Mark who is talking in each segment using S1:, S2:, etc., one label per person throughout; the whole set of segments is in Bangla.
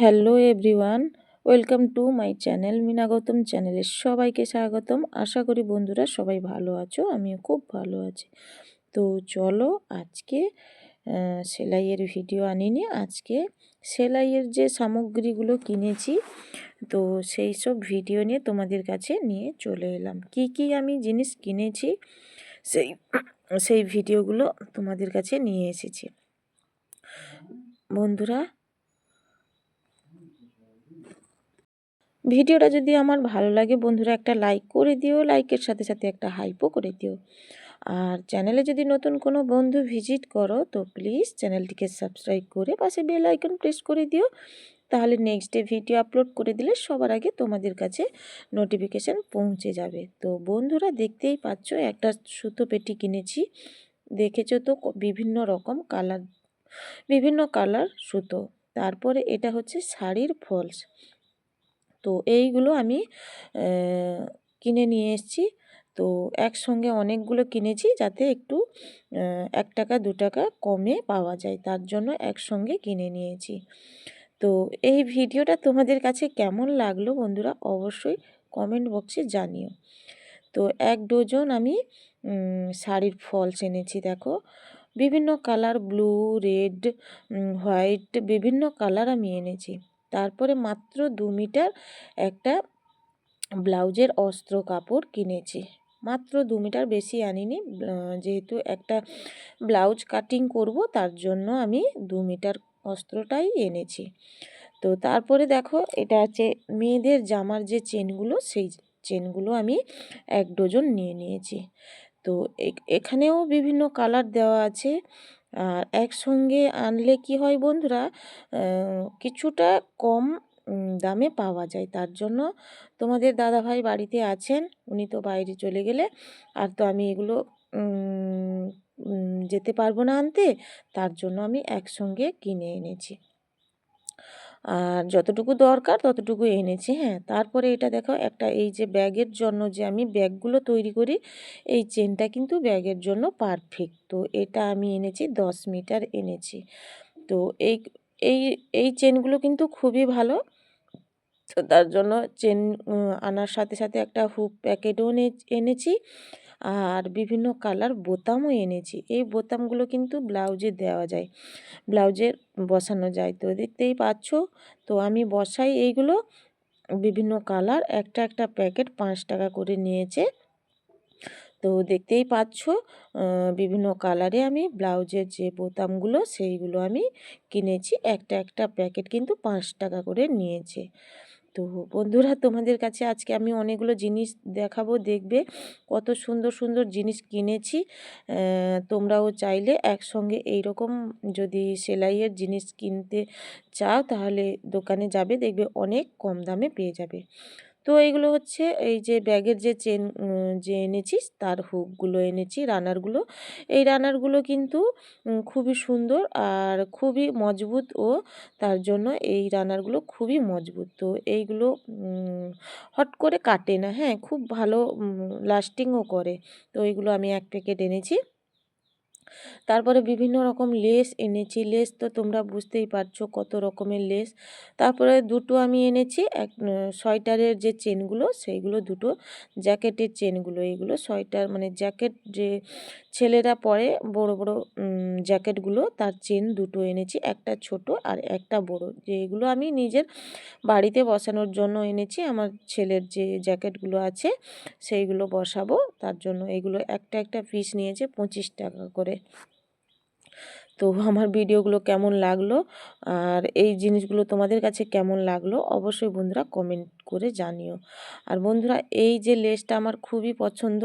S1: Hello everyone, welcome to my channel Mina Gautam চ্যানেলে সবাইকে স্বাগতম। আশা করি বন্ধুরা সবাই ভালো আছো, আমিও খুব ভালো আছি। তো চলো আজকে সেলাইয়ের ভিডিও আনিনি। আজকে সেলাইয়ের যে সামগ্রীগুলো কিনেছি, তো সেই সব ভিডিও নিয়ে তোমাদের কাছে নিয়ে চলে এলাম। কি কি আমি জিনিস কিনেছি, সেই সেই ভিডিওগুলো তোমাদের কাছে নিয়ে এসেছি। বন্ধুরা ভিডিওটা যদি আমার ভালো লাগে, বন্ধুরা একটা লাইক করে দিও লাইকের সাথে সাথে একটা হাইপও করে দিও। আর চ্যানেলে যদি নতুন কোনো বন্ধু ভিজিট করো, তো প্লিজ চ্যানেলটিকে সাবস্ক্রাইব করে পাশে বেল আইকন প্রেস করে দিও। তাহলে নেক্সট ডে ভিডিও আপলোড করে দিলে সবার আগে তোমাদের কাছে নোটিফিকেশান পৌঁছে যাবে। তো বন্ধুরা দেখতেই পাচ্ছ, একটা সুতো পেটি কিনেছি। দেখেছ তো, বিভিন্ন রকম কালার বিভিন্ন কালার সুতো। তারপরে এটা হচ্ছে শাড়ির ফলস। তো এইগুলো আমি কিনে নিয়ে এসেছি। তো একসঙ্গে অনেকগুলো কিনেছি যাতে একটু এক টাকা, দু টাকা কমে পাওয়া যায়। তার জন্য একসঙ্গে কিনে নিয়েছি। তো এই ভিডিওটা তোমাদের কাছে কেমন লাগল বন্ধুরা অবশ্যই কমেন্ট বক্সে জানিও। তো এক ডজন আমি শাড়ির ফলস এনেছি, দেখো। বিভিন্ন কালার ব্লু, রেড হোয়াইট, বিভিন্ন কালার আমি এনেছি। তারপরে মাত্র দু মিটার একটা ব্লাউজের অস্ত্র কাপড় কিনেছি। মাত্র দু মিটার বেশি আনিনি যেহেতু একটা ব্লাউজ কাটিং করব, তার জন্য আমি দু মিটার অস্ত্রটাই এনেছি। তো তারপরে দেখো, এটা আছে মেয়েদের জামার যে চেনগুলো, সেই চেনগুলো আমি এক ডজন নিয়ে নিয়েছি। তো এখানেও বিভিন্ন কালার দেওয়া আছে। আর একসঙ্গে আনলে কি হয় বন্ধুরা কিছুটা কম দামে পাওয়া যায়। তার জন্য তোমাদের দাদাভাই বাড়িতে আছেন, উনি তো বাইরে চলে গেলে, আর তো আমি এগুলো যেতে পারব না আনতে, তার জন্য আমি একসঙ্গে কিনে এনেছি। আর যতটুকু দরকার ততটুকু এনেছি হ্যাঁ। তারপরে এটা দেখো, একটা এই যে ব্যাগের জন্য যে আমি ব্যাগগুলো তৈরি করি, এই চেনটা কিন্তু ব্যাগের জন্য পারফেক্ট তো এটা আমি এনেছি, দশ মিটার এনেছি। তো এই এই এই চেনগুলো কিন্তু খুবই ভালো। তো তার জন্য চেন আনার সাথে সাথে একটা হুক প্যাকেটও এনেছি। আর বিভিন্ন কালার বোতামও এনেছি। এই বোতামগুলো কিন্তু ব্লাউজে দেওয়া যায় ব্লাউজের বসানো যায়। তো দেখতেই পাচ্ছ, তো আমি বসাই এইগুলো, বিভিন্ন কালার, একটা একটা প্যাকেট পাঁচ টাকা করে নিয়েছে। তো দেখতেই পাচ্ছ বিভিন্ন কালারে আমি ব্লাউজের যে বোতামগুলো, সেইগুলো আমি কিনেছি। একটা একটা প্যাকেট কিন্তু পাঁচ টাকা করে নিয়েছে। তো বন্ধুরা, তোমাদের কাছে আজকে আমি অনেকগুলো জিনিস দেখাবো, দেখবে কত সুন্দর সুন্দর জিনিস কিনেছি। তোমরাও চাইলে একসঙ্গে এইরকম যদি সেলাইয়ের জিনিস কিনতে চাও, তাহলে দোকানে যাবে, দেখবে অনেক কম দামে পেয়ে যাবে। তো এইগুলো হচ্ছে এই যে ব্যাগের যে চেন যে এনেছিস তার হুকগুলো এনেছি, রানারগুলো। এই রানারগুলো কিন্তু খুবই সুন্দর আর খুবই মজবুত ও তার জন্য এই রানারগুলো খুবই মজবুত। তো এইগুলো হট করে কাটে না হ্যাঁ খুব ভালো লাস্টিংও করে। তো এইগুলো আমি এক প্যাকেট এনেছি। তারপরে বিভিন্ন রকম লেস এনেছি। লেস তো তোমরা বুঝতেই পারছ কত রকমের লেস। তারপরে দুটো আমি এনেছি, এক সোয়েটারের যে চেনগুলো, সেইগুলো দুটো জ্যাকেটের চেনগুলো। এইগুলো সোয়েটার মানে জ্যাকেট যে ছেলেরা পরে বড় বড় জ্যাকেটগুলো, তার চেন দুটো এনেছি, একটা ছোট আর একটা বড়। যেগুলো আমি নিজের বাড়িতে বসানোর জন্য এনেছি, আমার ছেলের যে জ্যাকেটগুলো আছে, সেইগুলো বসাবো। তার জন্য এগুলো একটা একটা পিস নিয়েছে পঁচিশ টাকা করে। তো আমার ভিডিওগুলো কেমন লাগল? আর এই জিনিসগুলো তোমাদের কাছে কেমন লাগল? অবশ্যই বন্ধুরা কমেন্ট করে জানিও। আর বন্ধুরা, এই যে লেসটা আমার খুবই পছন্দ,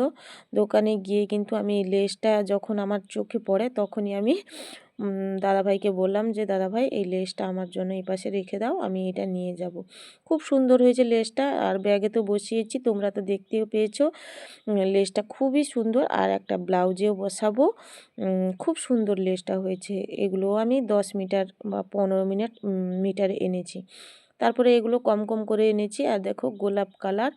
S1: দোকানে গিয়ে কিন্তু আমি এই লেসটা যখন আমার চোখে পড়ে তখনই আমি দাদাভাইকে বললাম যে, দাদাভাই, এই লেসটা আমার জন্য এই পাশে রেখে দাও, আমি এটা নিয়ে যাব। খুব সুন্দর হয়েছে লেসটা, আর ব্যাগে তো বসিয়েছি, তোমরা তো দেখতেও পেয়েছ লেসটা খুবই সুন্দর, আর একটা ব্লাউজেও বসাবো খুব সুন্দর লেসটা হয়েছে এগুলো আমি দশ মিটার বা পনেরো মিনিট মিটার এনেছি। তারপরে এগুলো কম কম করে এনেছি। আর দেখো গোলাপ কালার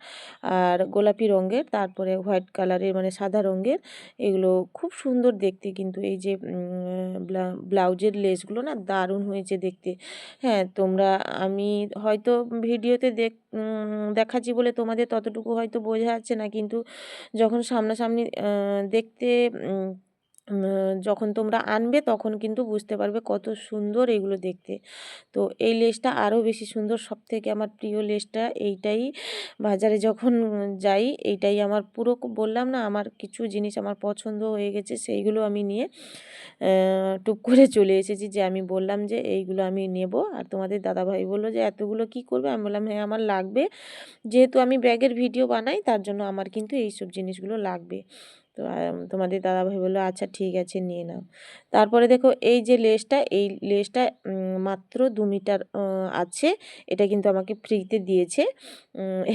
S1: আর গোলাপি রঙের, তারপরে হোয়াইট কালারের মানে সাদা রঙের এগুলো খুব সুন্দর দেখতে কিন্তু। এই যে ব্লাউজের লেসগুলো না দারুণ হয়েছে দেখতে। হ্যাঁ তোমরা, আমি হয়তো ভিডিওতে দেখ দেখাচ্ছি বলে তোমাদের ততটুকু হয়তো বোঝা যাচ্ছে না, কিন্তু যখন সামনাসামনি দেখতে যখন তোমরা আনবে তখন কিন্তু বুঝতে পারবে কত সুন্দর এগুলো দেখতে। তো এই লেসটা আরও বেশি সুন্দর সব থেকে আমার প্রিয় লেসটা এইটাই। বাজারে যখন যাই এইটাই আমার পুরো বললাম না আমার কিছু জিনিস আমার পছন্দ হয়ে গেছে সেইগুলো আমি নিয়ে টুক করে চলে এসেছি যে আমি বললাম যে এইগুলো আমি নেব। আর তোমাদের দাদাভাই বলল যে এতগুলো কি করবে? আমি বললাম হ্যাঁ আমার লাগবে। যেহেতু আমি ব্যাগের ভিডিও বানাই তার জন্য আমার কিন্তু এইসব জিনিসগুলো লাগবে। তো তোমাদের দাদাভাই বলল আচ্ছা ঠিক আছে, নিয়ে নাও। তারপরে দেখো, এই যে লেসটা, এই লেসটা মাত্র দু মিটার আছে। এটা কিন্তু আমাকে ফ্রিতে দিয়েছে।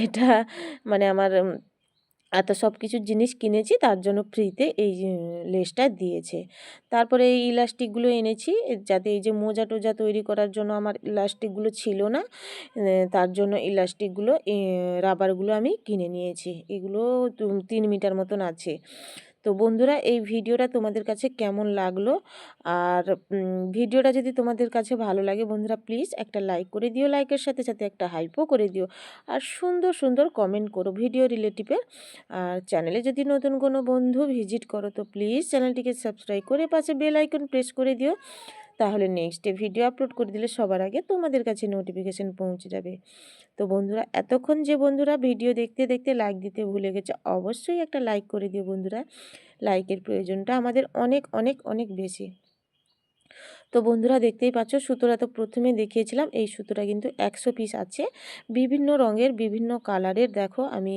S1: এটা মানে আমার এত সব কিছু জিনিস কিনেছি, তার জন্য ফ্রিতে এই লেসটা দিয়েছে। তারপরে এই ইলাস্টিকগুলো এনেছি যাতে এই যে, মোজা টোজা তৈরি করার জন্য আমার ইলাস্টিকগুলো ছিল না তার জন্য ইলাস্টিকগুলো রাবারগুলো আমি কিনে নিয়েছি। এগুলো তিন মিটার মতন আছে। তো বন্ধুরা, এই ভিডিওটা তোমাদের কাছে কেমন লাগল? আর ভিডিওটা যদি তোমাদের কাছে ভালো লাগে বন্ধুরা প্লিজ একটা লাইক করে দিও লাইকের সাথে সাথে একটা হাইপও করে দিও। আর সুন্দর সুন্দর কমেন্ট করো ভিডিও রিলেটিভের আর চ্যানেলে যদি নতুন কোনো বন্ধু ভিজিট করো, তো প্লিজ চ্যানেলটিকে সাবস্ক্রাইব করে পাশে বেল আইকন প্রেস করে দিও। তাহলে নেক্সটে ভিডিও আপলোড করে দিলে সবার আগে তোমাদের কাছে নোটিফিকেশান পৌঁছে যাবে। তো বন্ধুরা, এতক্ষণ যে বন্ধুরা ভিডিও দেখতে দেখতে লাইক দিতে ভুলে গেছে, অবশ্যই একটা লাইক করে দিও বন্ধুরা। লাইকের প্রয়োজনটা আমাদের অনেক অনেক অনেক বেশি। তো বন্ধুরা দেখতেই পাচ্ছ, সুতোটা তো প্রথমে দেখিয়েছিলাম, এই সুতোটা কিন্তু একশো পিস আছে। বিভিন্ন রঙের, বিভিন্ন কালারের, দেখো আমি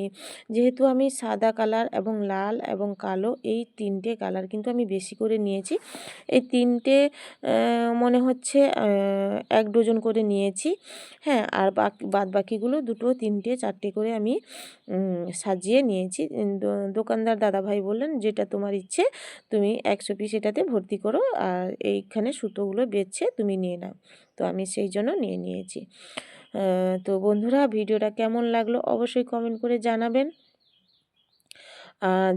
S1: যেহেতু আমি সাদা কালার এবং লাল এবং কালো, এই তিনটে কালার কিন্তু আমি বেশি করে নিয়েছি। এই তিনটে মনে হচ্ছে এক ডজন করে নিয়েছি। হ্যাঁ আর বাকি, বাদ বাকিগুলো দুটো, তিনটে, চারটে করে আমি সাজিয়ে নিয়েছি। দোকানদার দাদাভাই বললেন, যেটা তোমার ইচ্ছে, তুমি একশো পিস এটাতে ভর্তি করো, আর এইখানে সুতো সুতোগুলো বেছে তুমি নিয়ে নাও। তো আমি সেই জন্য নিয়ে নিয়েছি। তো বন্ধুরা, ভিডিওটা কেমন লাগল অবশ্যই কমেন্ট করে জানাবেন।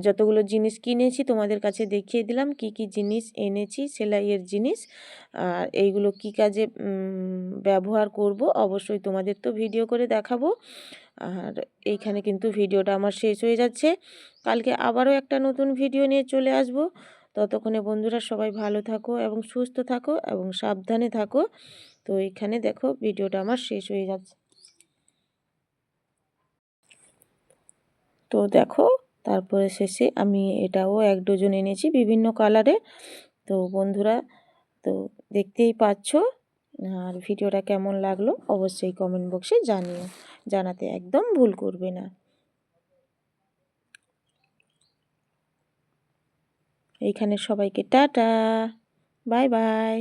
S1: যতগুলো জিনিস কিনেছি তোমাদের কাছে দেখিয়ে দিলাম, কি কি জিনিস এনেছি, সেলাইয়ের জিনিস, আর এইগুলো কি কাজে ব্যবহার করব অবশ্যই তোমাদের তো ভিডিও করে দেখাবো। আর এইখানে কিন্তু ভিডিওটা আমার শেষ হয়ে যাচ্ছে। কালকে আবারও একটা নতুন ভিডিও নিয়ে চলে আসব। ততক্ষণে বন্ধুরা সবাই ভালো থাকো এবং সুস্থ থাকো এবং সাবধানে থাকো। তো এখানে দেখো ভিডিওটা আমার শেষ হয়ে যাচ্ছে। তো দেখো তারপরে শেষে আমি এটাও এক ডজন এনেছি বিভিন্ন কালারে। তো বন্ধুরা, তো দেখতেই পাচ্ছ, আর ভিডিওটা কেমন লাগল অবশ্যই কমেন্ট বক্সে জানিও। জানাতে একদম ভুল করবে না। এইখানে সবাইকে টাটা বাই বাই।